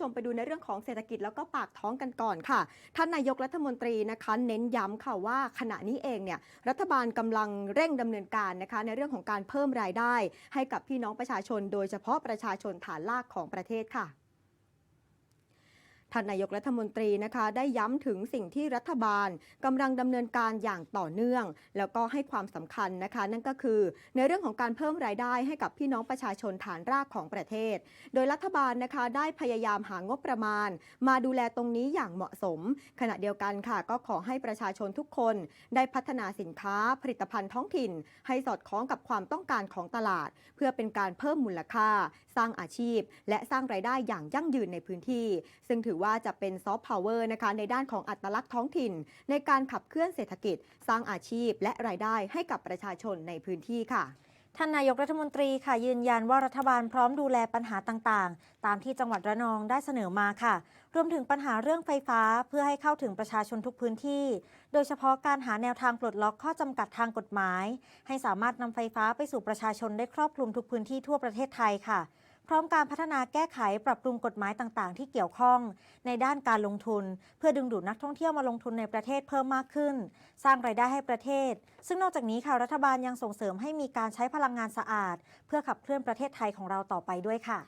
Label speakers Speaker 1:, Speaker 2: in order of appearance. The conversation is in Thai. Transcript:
Speaker 1: ชมไปดูในเรื่องของเศรษฐกิจแล้วก็ปากท้องกันก่อนค่ะ ท่านนายกรัฐมนตรีนะคะ เน้นย้ำค่ะว่าขณะนี้เองเนี่ยรัฐบาลกำลังเร่งดำเนินการนะคะ ในเรื่องของการเพิ่มรายได้ ให้กับพี่น้องประชาชน โดยเฉพาะประชาชนฐานลากของประเทศค่ะ ท่านนายกรัฐมนตรีนะคะได้ย้ำถึงสิ่งที่รัฐบาลกำลังดำเนินการอย่างต่อเนื่อง แล้วก็ให้ความสำคัญนะคะ นั่นก็คือในเรื่องของการเพิ่มรายได้ให้กับพี่น้องประชาชนฐานรากของประเทศ โดยรัฐบาลนะคะได้พยายามหางบประมาณ มาดูแลตรงนี้อย่างเหมาะสม ขณะเดียวกันค่ะ ก็ขอให้ประชาชนทุกคน ได้พัฒนาสินค้าผลิตภัณฑ์ท้องถิ่น ให้สอดคล้องกับความต้องการของตลาด เพื่อเป็นการเพิ่มมูลค่า สร้างอาชีพ และสร้างรายได้อย่างยั่งยืนในพื้นที่ ซึ่งถือว่าว่าจะเป็นซอฟต์พาวเวอร์นะคะในด้านของอัตลักษณ์ท้องถิ่น ในการขับเคลื่อนเศรษฐกิจ สร้างอาชีพ และรายได้ให้กับประชาชนในพื้นที่ค่ะ
Speaker 2: ท่านนายกรัฐมนตรีค่ะยืนยันว่ารัฐบาลพร้อมดูแลปัญหาต่างๆ ตามที่จังหวัดระนองได้เสนอมาค่ะ รวมถึงปัญหาเรื่องไฟฟ้าเพื่อให้เข้าถึงประชาชนทุกพื้นที่ โดยเฉพาะการหาแนวทางปลดล็อกข้อจำกัดทางกฎหมาย ให้สามารถนำไฟฟ้าไปสู่ประชาชนได้ครอบคลุมทุกพื้นที่ทั่วประเทศไทยค่ะ พร้อมการพัฒนาแก้ไขปรับปรุงกฎหมายต่างๆ ที่เกี่ยวข้อง ในด้านการลงทุน เพื่อดึงดูดนักท่องเที่ยวมาลงทุนในประเทศเพิ่มมากขึ้น สร้างรายได้ให้ประเทศ ซึ่งนอกจากนี้ค่ะรัฐบาลยังส่งเสริมให้มีการใช้พลังงานสะอาด เพื่อขับเคลื่อนประเทศไทยของเราต่อไปด้วยค่ะ